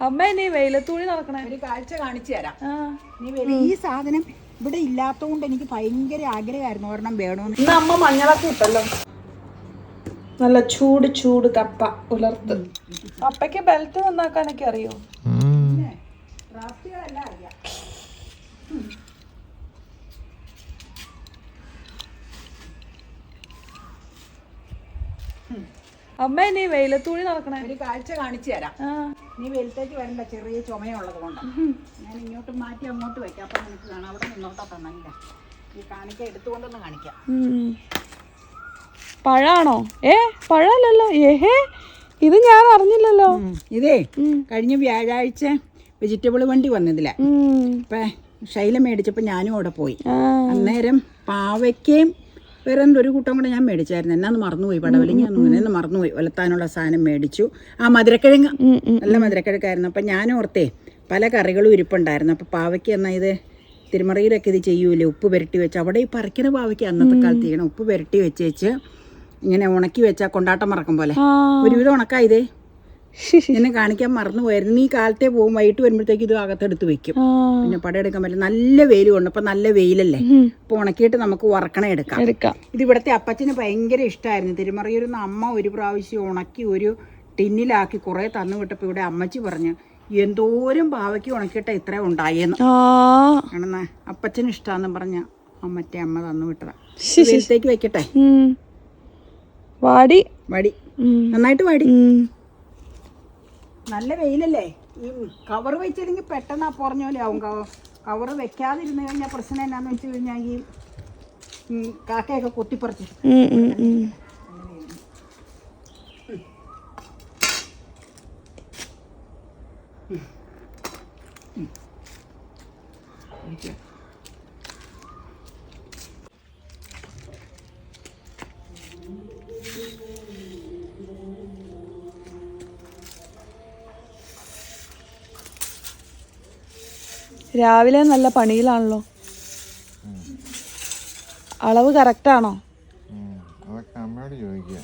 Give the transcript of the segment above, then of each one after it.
അമ്മ നീ വെയിലത്തൂടി നടക്കണേ. ഒരു കാഴ്ച കാണിച്ചു തരാം. ആ. നീ ഈ സാധനം ഇവിടെ ഇല്ലാത്തതുകൊണ്ട് എനിക്ക് ഭയങ്കര ആഗ്രഹമായിരുന്നു ഒരെണ്ണം വേണമെന്ന് ഇന്ന് അമ്മ മഞ്ഞളൊക്കെ ഇട്ടല്ലോ. നല്ല ചൂട് ചൂട് കപ്പ ഉലർത്ത്. അപ്പയ്ക്ക് ബെൽറ്റ് നന്നാക്കാനൊക്കെ അറിയോ? ഡ്രാഫ്റ്റുകളെല്ലാം അറിയാം. അമ്മ നീ വെയിലത്തൂടി നടക്കണേ. ഒരു കാഴ്ച കാണിച്ചു തരാം. നീ വെയിലത്തേക്ക് വരണ്ട ചെറിയ ചുമയുള്ളത് കൊണ്ട്. ഞാൻ ഇങ്ങോട്ട് മാറ്റി അങ്ങോട്ട് വെക്കാം. അപ്പം നിനക്ക് കാണാം. അവിടെ നിന്നോട്ടാ തന്നില്ല ഈ കാണിക്ക എടുത്തുകൊണ്ടൊന്ന് കാണിക്കാം. പഴാണോ? ഏ പഴല്ലോ ഏഹേ ഇത് ഞാൻ അറിഞ്ഞില്ലല്ലോ. ഇതേ കഴിഞ്ഞ വ്യാഴാഴ്ച വെജിറ്റബിൾ വണ്ടി വന്നതില്ല ഇപ്പം ശൈല മേടിച്ചപ്പോ ഞാനും അവിടെ പോയി. അന്നേരം പാവയ്ക്കയും വേറെ എന്തോ ഒരു കൂട്ടം കൂടെ ഞാൻ മേടിച്ചായിരുന്നു. എന്നാന്ന് മറന്നുപോയി പടവലിങ്ങി അങ്ങനെ ഒന്ന് മറന്നുപോയി. ഒലത്താനുള്ള സാധനം മേടിച്ചു. ആ മധുരക്കിഴങ്ങ്. നല്ല മധുരക്കിഴക്കായിരുന്നു അപ്പം ഞാൻ ഓർത്തേ പല കറികളും ഇരിപ്പുണ്ടായിരുന്നു. അപ്പം പാവയ്ക്ക് എന്നാൽ ഇത് തിരുമറയിലൊക്കെ ഇത് ചെയ്യൂലേ? ഉപ്പ് പുരട്ടി വെച്ച്. അവിടെ ഈ പറിക്കണ പാവയ്ക്ക് അന്നത്തെ കാലത്ത് ചെയ്യണം. ഉപ്പ് പുരട്ടി വെച്ച് വെച്ച് ഇങ്ങനെ ഉണക്കി വെച്ചാൽ കൊണ്ടാട്ടം മറക്കും പോലെ. ഒരുവിധം ഉണക്കായതേ എന്നെ കാണിക്കാൻ മറന്നു പോയായിരുന്നു. നീ കാലത്തെ പോകും. വൈകിട്ട് വരുമ്പോഴത്തേക്ക് ഇത് അകത്തെടുത്ത് വെക്കും. പിന്നെ പടയെടുക്കാൻ പറ്റില്ല. നല്ല വെയിൽ കൊണ്ട് അപ്പൊ നല്ല വെയിലല്ലേ? അപ്പൊ ഉണക്കിയിട്ട് നമുക്ക് ഉറക്കണ എടുക്കാം. ഇത് ഇവിടത്തെ അപ്പച്ചന് ഭയങ്കര ഇഷ്ടമായിരുന്നു തിരുമറിയൂരിന്ന് അമ്മ ഒരു പ്രാവശ്യം ഉണക്കി ഒരു ടിന്നിലാക്കി കുറെ തന്നു വിട്ടപ്പോ ഇവിടെ അമ്മച്ചി പറഞ്ഞു എന്തോരം പാവയ്ക്ക് ഉണക്കിയിട്ട ഇത്ര ഉണ്ടായെന്ന്? ആണെന്ന അപ്പച്ചന് ഇഷ്ടാന്ന് പറഞ്ഞ അമ്മത്തെ അമ്മ തന്നു വിട്ടതാ. വെയിലത്തേക്ക് വെക്കട്ടെ? വാടി. വാടി. നന്നായിട്ട് വടി. നല്ല വെയിലല്ലേ? ഈ കവർ വെച്ചില്ലെങ്കിൽ പെട്ടെന്ന് ആ പറഞ്ഞ പോലെ ആവും. കവർ കവർ വെക്കാതിരുന്ന് കഴിഞ്ഞാൽ പ്രശ്നം എന്നാന്ന് വെച്ച് കഴിഞ്ഞാൽ ഈ കാക്കയൊക്കെ കൊത്തിപ്പറിച്ച്. Thank ഉം, രാവിലെ നല്ല പണിയിലാണല്ലോ. അളവ് കറക്റ്റാണോ ചോദിക്കുക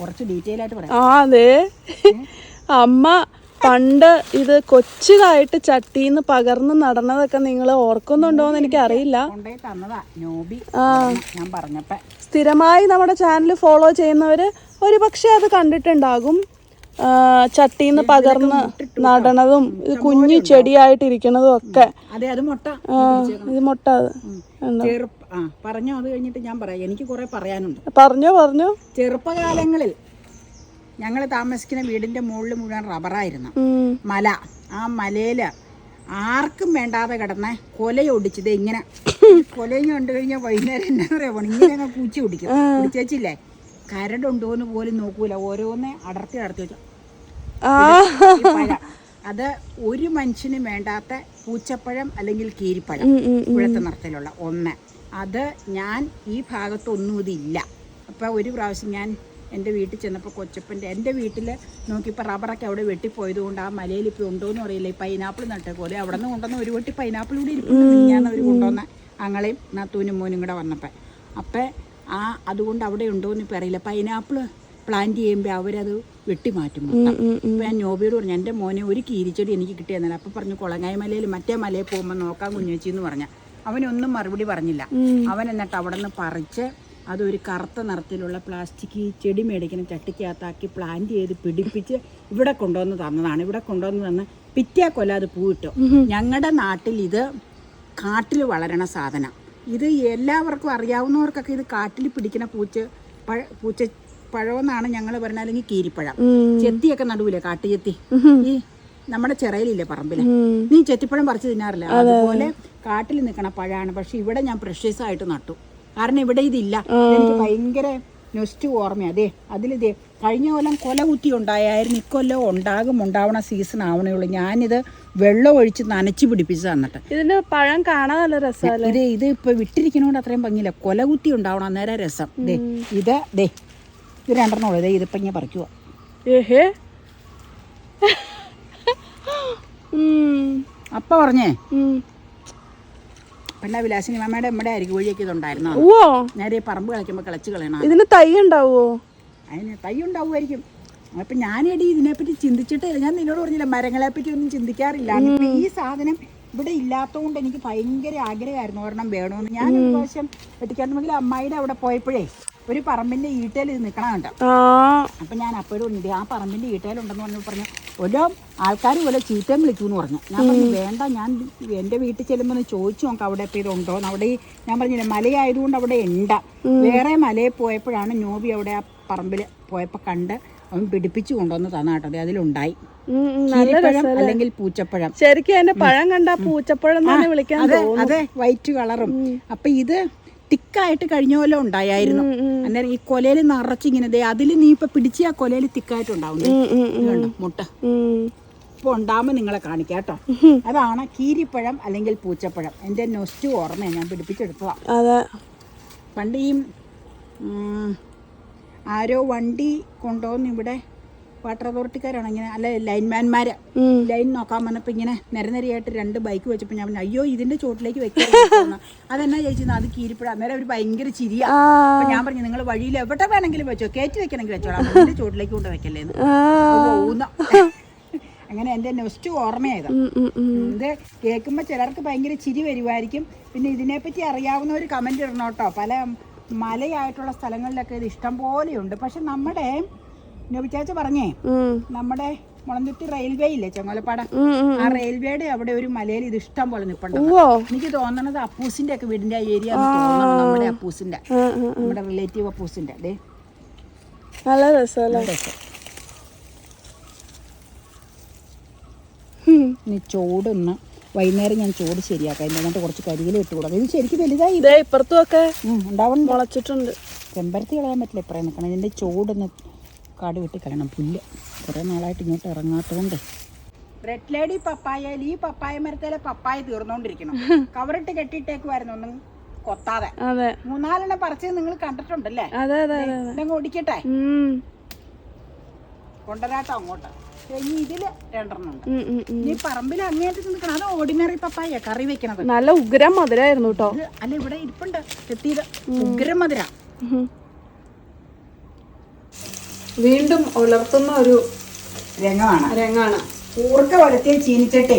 കുറച്ച് ഡീറ്റെയിൽ ആയിട്ട് പറയാം. ആ അതെ. അമ്മ പണ്ട് ഇത് കൊച്ചിതായിട്ട് ചട്ടിന്ന് പകർന്ന് നടന്നതൊക്കെ നിങ്ങൾ ഓർക്കുന്നുണ്ടോന്ന് എനിക്ക് അറിയില്ല. സ്ഥിരമായി നമ്മുടെ ചാനൽ ഫോളോ ചെയ്യുന്നവര് ഒരു പക്ഷെ അത് കണ്ടിട്ടുണ്ടാകും. ചട്ടിന്ന് പകർന്ന് നടണതും ഇത് കുഞ്ഞു ചെടിയായിട്ടിരിക്കണതും ഒക്കെ. അതെ അത് മുട്ട ഇത് മുട്ട അത്. പറഞ്ഞോ അത് കഴിഞ്ഞിട്ട് ഞാൻ പറയാം. എനിക്ക് കുറെ പറയാനുണ്ട്. പറഞ്ഞോ പറഞ്ഞോ. ചെറുപ്പകാലങ്ങളിൽ ഞങ്ങൾ താമസിക്കുന്ന വീടിന്റെ മുകളിൽ മുഴുവൻ റബ്ബറായിരുന്നു. മല. ആ മലയിൽ ആർക്കും വേണ്ടാതെ കിടന്ന കൊലയൊടിച്ചത് ഇങ്ങനെ. കൊലയും കണ്ടു കഴിഞ്ഞാൽ വൈകുന്നേരം എന്താ പറയാ ഇങ്ങനെ പൂച്ച കുടിക്കും. കുടിച്ചേച്ചില്ലേ കരടുണ്ടോ എന്ന് പോലും നോക്കൂല. ഓരോന്നെ അടർത്തി അടർത്തി വെച്ചു. അത് ഒരു മനുഷ്യന് വേണ്ടാത്ത പൂച്ചപ്പഴം അല്ലെങ്കിൽ കീരിപ്പഴം. ഇവിടുത്തെ നിറത്തിലുള്ള ഒന്ന്. അത് ഞാൻ ഈ ഭാഗത്തൊന്നും ഇതില്ല അപ്പോൾ ഒരു പ്രാവശ്യം ഞാൻ എന്റെ വീട്ടിൽ ചെന്നപ്പോൾ കൊച്ചപ്പന്റെ എന്റെ വീട്ടിൽ നോക്കിയപ്പോൾ റബ്ബറൊക്കെ അവിടെ വെട്ടിപ്പോയത് കൊണ്ട് ആ മലയിൽ ഇപ്പോൾ ഉണ്ടോ എന്ന് അറിയില്ല. ഈ പൈനാപ്പിൾ നട്ടേ പോലെ അവിടെ നിന്ന് കൊണ്ടുവന്ന ഒരു വെട്ടി പൈനാപ്പിൾ കൂടി ഇരിക്കുന്നു ഞാൻ അവർ കൊണ്ടുവന്ന അങ്ങളെയും നാത്തൂനും മോനും കൂടെ വന്നപ്പോൾ അപ്പം ആ അതുകൊണ്ട് അവിടെ ഉണ്ടോ എന്ന് പറയില്ല അറിയില്ല. പൈനാപ്പിൾ പ്ലാന്റ് ചെയ്യുമ്പോൾ അവരത് വെട്ടിമാറ്റും. മൊത്തം. അപ്പോൾ ഞാൻ നോബിയോട് പറഞ്ഞു എന്റെ മോനെ ഒരു കീരിച്ചെടി എനിക്ക് കിട്ടിയെന്നല്ല. അപ്പോൾ പറഞ്ഞു കുളങ്ങായ മലയിൽ മറ്റേ മലയിൽ പോകുമ്പോൾ നോക്കാൻ കുഞ്ഞേച്ചി എന്ന് പറഞ്ഞ. അവനൊന്നും മറുപടി പറഞ്ഞില്ല. അവൻ എന്നിട്ട് അവിടെ നിന്ന് പറിച്ച് അതൊരു കറുത്ത നിറത്തിലുള്ള പ്ലാസ്റ്റിക് ചെടി മേടിക്കണം ചട്ടിക്കകത്താക്കി പ്ലാന്റ് ചെയ്ത് പിടിപ്പിച്ച് ഇവിടെ കൊണ്ടുവന്ന് തന്നതാണ്. ഇവിടെ കൊണ്ടുവന്ന് തന്ന് പിറ്റേ കൊല അത് പൂവിട്ടു. ഞങ്ങളുടെ നാട്ടിൽ ഇത് കാട്ടിൽ വളരണ സാധനം. ഇത് എല്ലാവർക്കും അറിയാവുന്നവർക്കൊക്കെ ഇത് കാട്ടിൽ പിടിക്കുന്ന പൂച്ച പഴ പൂച്ച പഴമെന്നാണ് ഞങ്ങൾ പറഞ്ഞ അല്ലെങ്കിൽ കീരിപ്പഴം. ചെത്തിയൊക്കെ നടുവില്ലേ കാട്ടുചെത്തി? ഈ നമ്മുടെ ചിറയിലില്ലേ പറമ്പിൽ? നീ ചെത്തിപ്പഴം പറിച്ചു തിന്നാറില്ല? അതുപോലെ കാട്ടിൽ നിൽക്കണ പഴമാണ്. പക്ഷെ ഇവിടെ ഞാൻ പ്രഷ്യസ് ആയിട്ട് നട്ടു. കാരണം ഇവിടെ ഇതില്ല. എനിക്ക് ഭയങ്കര നൊസ്റ്റ് ഓർമ്മ അതെ അതിലിതേ കഴിഞ്ഞ കൊല്ലം കൊല കുത്തി ഉണ്ടായായിരുന്നു. ഇക്കൊല്ലം ഉണ്ടാകും ഉണ്ടാവണ സീസൺ ആവണേ ഉള്ളൂ. ഞാനിത് വെള്ളം ഒഴിച്ച് നനച്ച് പിടിപ്പിച്ച് തന്നിട്ട് ഇതിന്റെ പഴം കാണാൻ രസം രസമല്ലേ? ഇത് ഇത് ഇപ്പൊ വിട്ടിരിക്കണോണ്ട് അത്രയും ഭംഗിയില്ല. കൊല കുത്തി ഉണ്ടാവണം അന്നേരം രസം. ദേ ഇത് ദേ ഇത് രണ്ടെണ്ണം ഉള്ളത് ഇതിപ്പോൾ ഇങ്ങനെ പറിക്കുക ഏഹേ? അപ്പ പറഞ്ഞേ. പിന്നെ വിലാസിനി മാമയുടെ അമ്മയുടെ അരികു വഴിയൊക്കെ ഇതുണ്ടായിരുന്നു നേരെ പറമ്പ് കളിക്കുമ്പോൾ കിളച്ച് കളയണം ഇതിന് തൈ ഉണ്ടാവുമോ അതിന് തൈ ഉണ്ടാവുമായിരിക്കും. അപ്പം ഞാനെടി ഇതിനെപ്പറ്റി ചിന്തിച്ചിട്ട് ഞാൻ നിന്നോട് പറഞ്ഞില്ല മരങ്ങളെ പറ്റി ഒന്നും ചിന്തിക്കാറില്ല. ഈ സാധനം ഇവിടെ ഇല്ലാത്തതുകൊണ്ട് എനിക്ക് ഭയങ്കര ആഗ്രഹമായിരുന്നു ഒരെണ്ണം വേണമെന്ന് ഞാൻ ഒരു പ്രാവശ്യം വെട്ടിക്കാട്ടുമെങ്കിൽ അമ്മായിയുടെ അവിടെ പോയപ്പോഴേ ഒരു പറമ്പിന്റെ ഈട്ടയിൽ ഇത് നിൽക്കണം കണ്ടോ? അപ്പം ഞാൻ അപ്പോഴും ഉണ്ട് ആ പറമ്പിന്റെ ഈട്ടയിലുണ്ടെന്ന് പറഞ്ഞു പറഞ്ഞു ഓരോ ആൾക്കാർ പോലെ ചീത്തയും വിളിച്ചു എന്ന് പറഞ്ഞു. ഞാൻ പറഞ്ഞു വേണ്ട ഞാൻ എന്റെ വീട്ടിൽ ചെല്ലുമ്പോൾ ഒന്ന് ചോദിച്ചു നോക്കാം അവിടെ ഇപ്പോൾ ഇതുണ്ടോ അവിടെ ഈ ഞാൻ പറഞ്ഞില്ല മലയായതുകൊണ്ട് അവിടെ ഉണ്ട വേറെ മലയിൽ പോയപ്പോഴാണ് നോബി അവിടെ ആ പറമ്പിൽ പോയപ്പോൾ കണ്ട് അവൻ പിടിപ്പിച്ചു കൊണ്ടുവന്ന് തന്ന കേട്ടോ ദേ അതിലുണ്ടായി അല്ലെങ്കിൽ പൂച്ചപ്പഴം. ശരിക്കും അതിന്റെ പഴം കണ്ട പൂച്ചപ്പഴം തന്നെ വിളിക്കാൻ അതെ അതെ വൈറ്റ് കളറും അപ്പൊ ഇത് തിക്കായിട്ട് കഴിഞ്ഞ പോലെ ഉണ്ടായിരുന്നു അന്നേരം ഈ കൊലയിൽ നിറച്ചിങ്ങനെ ദേ അതിൽ നീ ഇപ്പൊ പിടിച്ച് ആ കൊലയിൽ തിക്കായിട്ടുണ്ടാവും ദേ. ഉം, ഉം, കണ്ടോ മുട്ട. ഇപ്പൊ ഉണ്ടാവുമ്പോ നിങ്ങളെ കാണിക്കാം കേട്ടോ. അതാണ് കീരിപ്പഴം അല്ലെങ്കിൽ പൂച്ചപ്പഴം. എന്റെ നൊസ്റ്റു ഓർമ്മയാണ് ഞാൻ പിടിപ്പിച്ചെടുത്തതാ. അതെ. പണ്ട് ഈ ആരോ വണ്ടി കൊണ്ടുവന്ന് ഇവിടെ വാട്ടർ അതോറിറ്റിക്കാരാണ് ഇങ്ങനെ അല്ല ലൈൻമാൻമാര്. ലൈൻ നോക്കാൻ വന്നപ്പോൾ ഇങ്ങനെ നിരനിരയായിട്ട് രണ്ട് ബൈക്ക് വെച്ചപ്പോൾ ഞാൻ പറഞ്ഞു അയ്യോ ഇതിന്റെ ചോട്ടിലേക്ക് വെക്കാൻ അതെന്നാ ചേച്ചി അത് കീരിപ്പിടാ അന്നേരം അവർ ഭയങ്കര ചിരിയാ. അപ്പൊ ഞാൻ പറഞ്ഞു നിങ്ങൾ വഴിയിൽ എവിടെ വേണമെങ്കിലും വെച്ചോ കയറ്റി വെക്കണമെങ്കിൽ വെച്ചോളാം. അതിന്റെ ചോട്ടിലേക്ക് കൊണ്ട് വെക്കല്ലേന്ന്. ആ. പോകുന്ന അങ്ങനെ എന്റെ നെസ്റ്റ് ഓർമ്മയായത്. ഇത് കേൾക്കുമ്പോൾ ചിലർക്ക് ഭയങ്കര ചിരി വരുമായിരിക്കും പിന്നെ ഇതിനെപ്പറ്റി അറിയാവുന്ന ഒരു കമന്റ് ഇടണോട്ടോ. പല മലയായിട്ടുള്ള സ്ഥലങ്ങളിലൊക്കെ ഇത് ഇഷ്ടം പോലെയുണ്ട്. പക്ഷെ നമ്മുടെ നോബിച്ചാച്ച പറഞ്ഞേ നമ്മുടെ മുളന്തുട്ടി റെയിൽവേ ഇല്ലേ ചെങ്ങോലപ്പാട. ആ റെയിൽവേയുടെ അവിടെ ഒരു മലയിൽ ഇത് ഇഷ്ടം പോലെ നിൽപ്പുണ്ട് എനിക്ക് തോന്നണത് അപ്പൂസിന്റെ ഒക്കെ വീടിന്റെ ഏരിയ നമ്മുടെ അപ്പൂസിന്റെ. നമ്മുടെ റിലേറ്റീവ് അപ്പൂസിന്റെ അതെ നല്ല രസമല്ലേ. ഇനി ചോടൊന്ന് വൈകുന്നേരം ഞാൻ ചോട് ശരിയാക്കാം. എന്നിട്ട് കുറച്ച് കരിയില ഇട്ട് കൊടുക്കാം. ഇത് ശരിക്കും വലുതായി. ഇതേ ഇപ്പുറത്തും ഒക്കെ ഉണ്ടാവണം. മുളച്ചിട്ടുണ്ട്. ചെമ്പരത്തി കളയാൻ പറ്റില്ല ഇപ്പറേ നിൽക്കണം. ഇതിന്റെ ചോടൊന്ന് കാട് വെട്ടി കളയണം. പുല്ല് കുറേ നാളായിട്ട് ഇങ്ങോട്ട് ഇറങ്ങാത്തതുകൊണ്ട്. റെഡ് ലേഡി പപ്പായയിൽ ഈ പപ്പായ മരത്തിലെ പപ്പായ തീർന്നുകൊണ്ടിരിക്കണം കവറിട്ട് കെട്ടിയിട്ടേക്കുമായിരുന്നു ഒന്നും കൊത്താതെ. അതെ. മൂന്നാലെണ്ണം പറിച്ചത് നിങ്ങൾ കണ്ടിട്ടുണ്ടല്ലേ? അതെ അതെ അതെ ഇതങ്ങ് ഓടിക്കട്ടെ കൊണ്ടുവരാട്ടോ അങ്ങോട്ട്. ഇനി ഇതിൽ രണ്ടെണ്ണം. ഇനി പറമ്പിൽ അങ്ങേറ്റത്ത് നിൽക്കണം. അത് ഓർഡിനറി പപ്പായ കറി വെക്കണത്. നല്ല ഉഗ്രം മധുരായിരുന്നു കേട്ടോ അല്ല ഇവിടെ ഇരിപ്പുണ്ട്. എത്തിയത് ഉഗ്രം മധുര. വീണ്ടും ഉലർത്തുന്ന ഒരു രംഗമാണ്. രംഗമാണ് കൂർക്ക വളർത്തിയ ചീനിച്ചട്ടെ.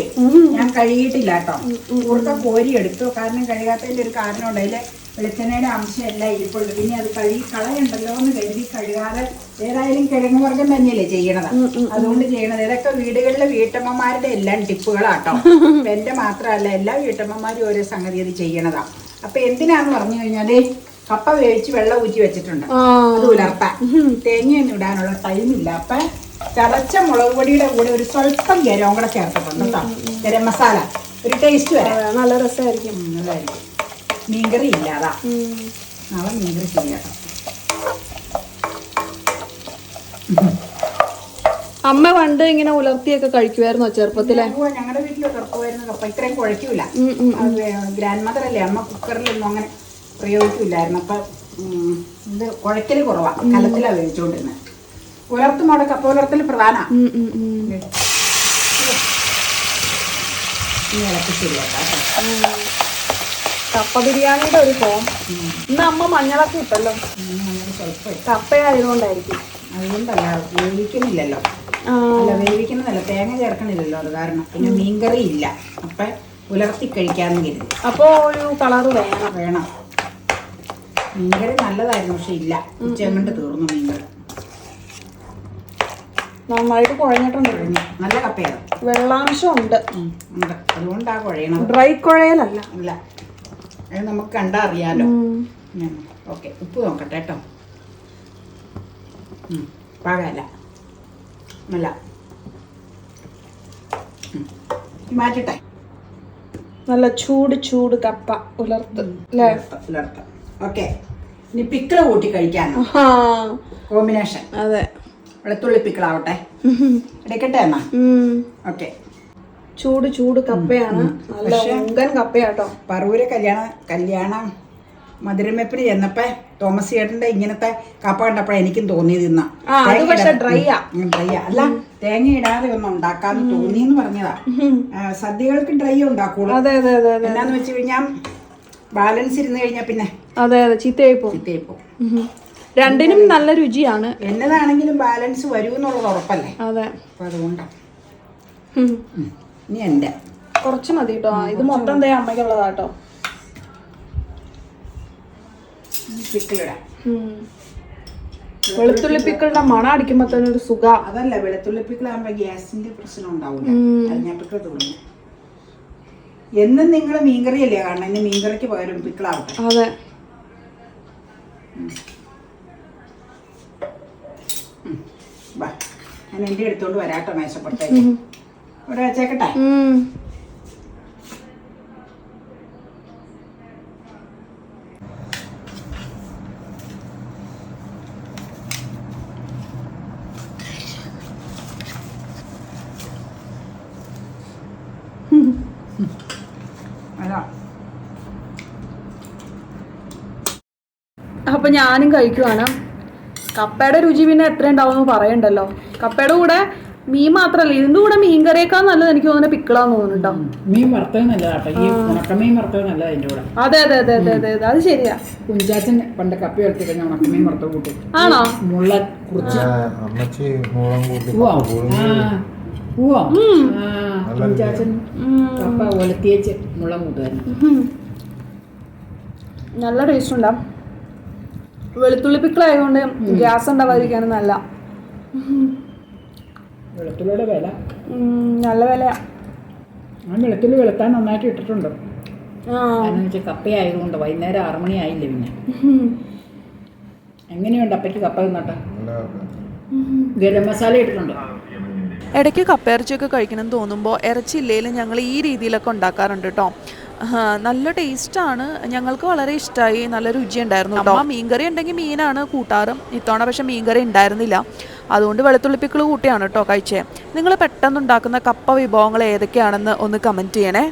ഞാൻ കഴുകിയിട്ടില്ല കേട്ടോ കൂർക്ക കോരി എടുത്തു. കാരണം കഴുകാത്തതിന്റെ ഒരു കാരണം അതിലെ വെളിച്ചെണ്ണയുടെ അംശം എല്ലാം ഇരിപ്പുണ്ട് പിന്നെ അത് കഴുകി കളയുണ്ടല്ലോ എന്ന് കരുതി കഴുകാതെ ഏതായാലും കിഴങ്ങ് വർഗം തന്നെയല്ലേ ചെയ്യണത്. അതുകൊണ്ട് ചെയ്യണത്. ഇതൊക്കെ വീടുകളിലെ വീട്ടമ്മമാരുടെ എല്ലാം ടിപ്പുകളാട്ടോ. എന്റെ എന്റെ മാത്രമല്ല എല്ലാ വീട്ടമ്മമാരും ഓരോ സംഗതി അത് ചെയ്യണതാ. അപ്പൊ എന്തിനാന്ന് പറഞ്ഞു കഴിഞ്ഞാൽ കപ്പ വേവിച്ച് വെള്ളം ഊറ്റി വെച്ചിട്ടുണ്ട്. അത് ഉലർത്താൻ. തേങ്ങയൊന്നും ഇടാനുള്ള ടൈമില്ല അപ്പൊ ചതച്ച മുളക് പൊടിയുടെ കൂടെ ഒരു സ്വല്പം ഗരവും കൂടെ ചേർത്തിട്ടുണ്ട് കേട്ടോ ഗരം മസാല. ഒരു ടേസ്റ്റ് വരാം. നല്ല രസമായിരിക്കും. നല്ലതായിരിക്കും. മീൻകറി ഇല്ലാതാ. നാളെ മീൻകറി ചെയ്യാം. അമ്മ പണ്ട് ഇങ്ങനെ ഉലർത്തിയൊക്കെ കഴിക്കുമായിരുന്നോ ചെറുപ്പത്തിലെ? ഞങ്ങളുടെ വീട്ടിൽ ഉറപ്പുവരുന്ന കപ്പ ഇത്രയും കുഴയ്ക്കൂല ഉം. ഗ്രാൻഡ് മദർ അല്ലേ അമ്മ കുക്കറിലൊന്നും അങ്ങനെ പ്രയോഗിക്കില്ലായിരുന്നു. അപ്പൊ ഇത് കുഴക്കൽ കുറവാ. കലത്തിലാ വേവിച്ചുകൊണ്ടിരുന്നത് ഉലർത്തും അവിടെ കപ്പ ഉലർത്തൽ പ്രധാന. ഇളക്കി ശരിയാക്കാം കപ്പ ബിരിയാണിയുടെ ഒരു ഫോം ഇന്ന് അമ്മ മഞ്ഞളൊക്കെ ഇട്ടല്ലോ. കപ്പയായതുകൊണ്ടായിരിക്കും. അതുകൊണ്ടല്ല വേവിക്കുന്നില്ലല്ലോ. അല്ല വേവിക്കുന്നതല്ല തേങ്ങ ചേർക്കണില്ലല്ലോ അത് കാരണം. പിന്നെ മീൻകറി ഇല്ല. അപ്പൊ ഉലർത്തി കഴിക്കാന്ന് കരുതി. അപ്പോൾ ഒരു കളറ് വേണം. വേണം. മീൻകറി നല്ലതായിരുന്നു പക്ഷെ ഇല്ല. ഉച്ചയും കൊണ്ട് തീർന്നു മീൻകറി. നന്നായിട്ട് കുഴഞ്ഞിട്ടുണ്ട്. കഴിഞ്ഞു. നല്ല കപ്പയാണ് വെള്ളാംശം ഉണ്ട്. അതുകൊണ്ടാ കുഴയണം ഡ്രൈ കുഴയലല്ല. ഇല്ല. അത് നമുക്ക് കണ്ടറിയാലോ. ഓക്കെ ഉപ്പ് നോക്കട്ടെ കേട്ടോ. പഴയല്ല നല്ല മാറ്റട്ടെ. നല്ല ചൂട് ചൂട് കപ്പ ഉലർത്ത് അല്ലേ? പുലർത്താം ഓക്കെ ഇനി പിക്കിൾ കൂട്ടി കഴിക്കാനോ. കോമ്പിനേഷൻ അതെ. വെളുത്തുള്ളി പിക്കിളാവട്ടെ. എടുക്കട്ടെ എന്നാ? ഓക്കെ. ചൂട് ചൂട് കപ്പയാണ്. നല്ല ഉങ്കൻ കപ്പയാട്ടോ. പറൂര് കല്യാണ കല്യാണം മധുരമെപ്പിന് ചെന്നപ്പോ തോമസ് ചേട്ടന്റെ ഇങ്ങനത്തെ കപ്പ കണ്ടപ്പോഴാണ് എനിക്കും തോന്നിയത് ഇന്ന. ഡ്രൈ അല്ല തേങ്ങ ഇടാതെ ഒന്നും ഉണ്ടാക്കാന്ന് തോന്നിയെന്ന് പറഞ്ഞതാ. സദ്യകൾക്ക് ഡ്രൈ ഉണ്ടാക്കുള്ളൂ. അതെ അതെ അതെ അതെ എന്നാന്ന് വെച്ച് കഴിഞ്ഞാൽ ബാലൻസ് ഇരുന്ന് കഴിഞ്ഞാ പിന്നെ അതെ അതെ ചീത്തയായി പോകും. രണ്ടിനും നല്ല രുചിയാണ്. എന്നതാണെങ്കിലും ബാലൻസ് വരൂ എന്നുള്ളത് ഉറപ്പല്ലേ? അതെ. അതുകൊണ്ടാണ്. ഇനി എന്റെ. കുറച്ച് മതി കേട്ടോ. ഇത് മൊത്തം ദേ അമ്മയ്ക്കുള്ളതാ കേട്ടോ. പിക്കിളിടാം വെളുത്തുള്ളി പിക്കളുടെ മണം അടിക്കുമ്പോ തന്നെ ഒരു സുഖ. അതല്ല വെളുത്തുള്ളി പിക്കിളാകുമ്പോ ഗ്യാസിന്റെ പ്രശ്നം ഉണ്ടാവില്ല അത് ഞാൻ പിക്കിൾ തോന്നി എന്നും നിങ്ങൾ മീൻകറിയല്ലേ കാരണം ഇനി മീൻകറിക്ക് പകരം പിക്കിളാവട്ടെ അതെ. ഞാൻ എന്റെ എടുത്തോണ്ട് വരാട്ടോ മേശപ്പുറത്തേക്ക്. ഇവിടെ വെച്ചേക്കട്ടെ. അപ്പൊ ഞാനും കഴിക്കുവാണ്. കപ്പയുടെ രുചി പിന്നെ എത്ര ഉണ്ടാവും പറയണ്ടല്ലോ. കപ്പയുടെ കൂടെ മീൻ മാത്രല്ല ഇതിന്റെ കൂടെ മീൻ കറിയേക്കാൾ നല്ലത് എനിക്ക് തോന്നുന്നത് പിക്കിളാന്ന് തോന്നുന്നുണ്ടോ മീൻ വറുത്തത് നല്ല കേട്ടോ ഈ ഉണക്കമീൻ വറുത്തത് നല്ല കൂടെ. അതെ അതെ അതെ അതെ അതെ അതെ. അത് ശരിയാ. കുഞ്ചാച്ചൻ പണ്ട് കപ്പി വളർത്തി കഴിഞ്ഞാൽ ഉണക്കമീൻ വറുത്ത കൂട്ടും. ആണോ? മുള്ള കുറിച്ച്. അമ്മച്ചി മുളം കൂട്ടി നല്ല കുഞ്ചാച്ചൻ കപ്പ ഒലത്തിയേച്ച് മുള്ളം കൂട്ടുമായിരുന്നു നല്ല ടേസ്റ്റ് ഉണ്ടാവും വെളുത്തുള്ളി പിക്കിളായതുകൊണ്ട് ഗ്യാസ് ഉണ്ടാവാതിരിക്കാനും നല്ല. വെളുത്തുള്ളിയുടെ വില? നല്ല വിലയാ. ആ വെളുത്തുള്ളി വെളുത്താൻ നന്നായിട്ട് ഇട്ടിട്ടുണ്ട്? കാരണം വെച്ചാൽ കപ്പയായതുകൊണ്ട് വൈകുന്നേരം ആറ് മണി ആയില്ലേ പിന്നെ. എങ്ങനെയുണ്ട് അപ്പയ്ക്ക് കപ്പ തിന്നട്ടെ? ഗരം മസാല ഇട്ടിട്ടുണ്ട്? ഇടയ്ക്ക് കപ്പയിറച്ചിയൊക്കെ കഴിക്കണം തോന്നുമ്പോൾ ഇറച്ചിയില്ലേലും ഞങ്ങൾ ഈ രീതിയിലൊക്കെ ഉണ്ടാക്കാറുണ്ട് കേട്ടോ നല്ല ടേസ്റ്റാണ് ഞങ്ങൾക്ക് വളരെ ഇഷ്ടമായി നല്ല രുചിയുണ്ടായിരുന്നു കേട്ടോ മീൻകറി ഉണ്ടെങ്കിൽ മീനാണ് കൂട്ടാറും. ഇത്തവണ പക്ഷേ മീൻകറി ഉണ്ടായിരുന്നില്ല. അതുകൊണ്ട് വെളുത്തുള്ളിപ്പിക്കിൾ കൂട്ടിയാണ് കേട്ടോ കഴിച്ചേ. നിങ്ങൾ പെട്ടെന്ന് ഉണ്ടാക്കുന്ന കപ്പ വിഭവങ്ങൾ ഏതൊക്കെയാണെന്ന് ഒന്ന് കമന്റ് ചെയ്യണേ.